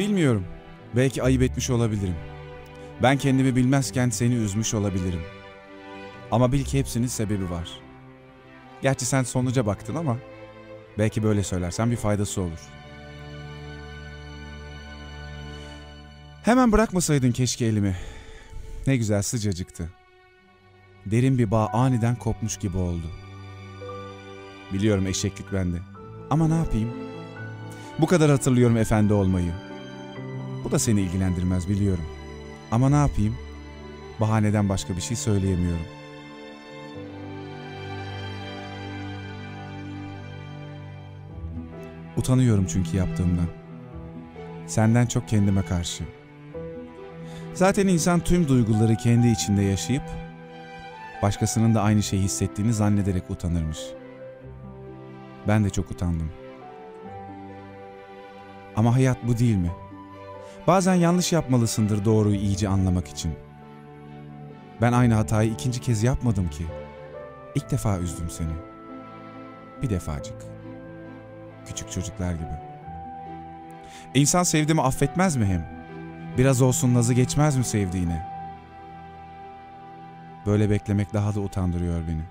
Bilmiyorum. Belki ayıp etmiş olabilirim. Ben kendimi bilmezken seni üzmüş olabilirim. Ama bil ki hepsinin sebebi var. Gerçi sen sonuca baktın ama belki böyle söylersen bir faydası olur. Hemen bırakmasaydın keşke elimi. Ne güzel sıcacıktı. Derin bir bağ aniden kopmuş gibi oldu. Biliyorum eşeklik bende. Ama ne yapayım? Bu kadar hatırlıyorum efendi olmayı. Da seni ilgilendirmez biliyorum. Ama ne yapayım? Bahaneden başka bir şey söyleyemiyorum. Utanıyorum çünkü yaptığımdan. Senden çok kendime karşı. Zaten insan tüm duyguları kendi içinde yaşayıp başkasının da aynı şeyi hissettiğini zannederek utanırmış. Ben de çok utandım. Ama hayat bu değil mi? Bazen yanlış yapmalısındır doğruyu iyice anlamak için. Ben aynı hatayı ikinci kez yapmadım ki. İlk defa üzdüm seni. Bir defacık. Küçük çocuklar gibi. İnsan sevdiğimi affetmez mi hem? Biraz olsun nazı geçmez mi sevdiğine? Böyle beklemek daha da utandırıyor beni.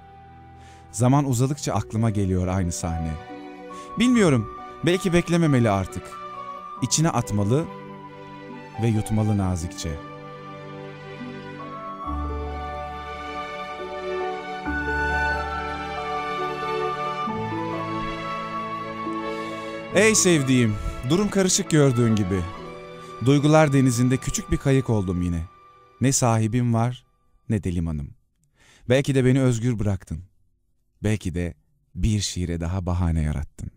Zaman uzadıkça aklıma geliyor aynı sahne. Bilmiyorum, belki beklememeli artık. İçine atmalı ve yutmalı nazikçe. Ey sevdiğim, durum karışık gördüğün gibi. Duygular denizinde küçük bir kayık oldum yine. Ne sahibim var ne de limanım. Belki de beni özgür bıraktın. Belki de bir şiire daha bahane yarattın.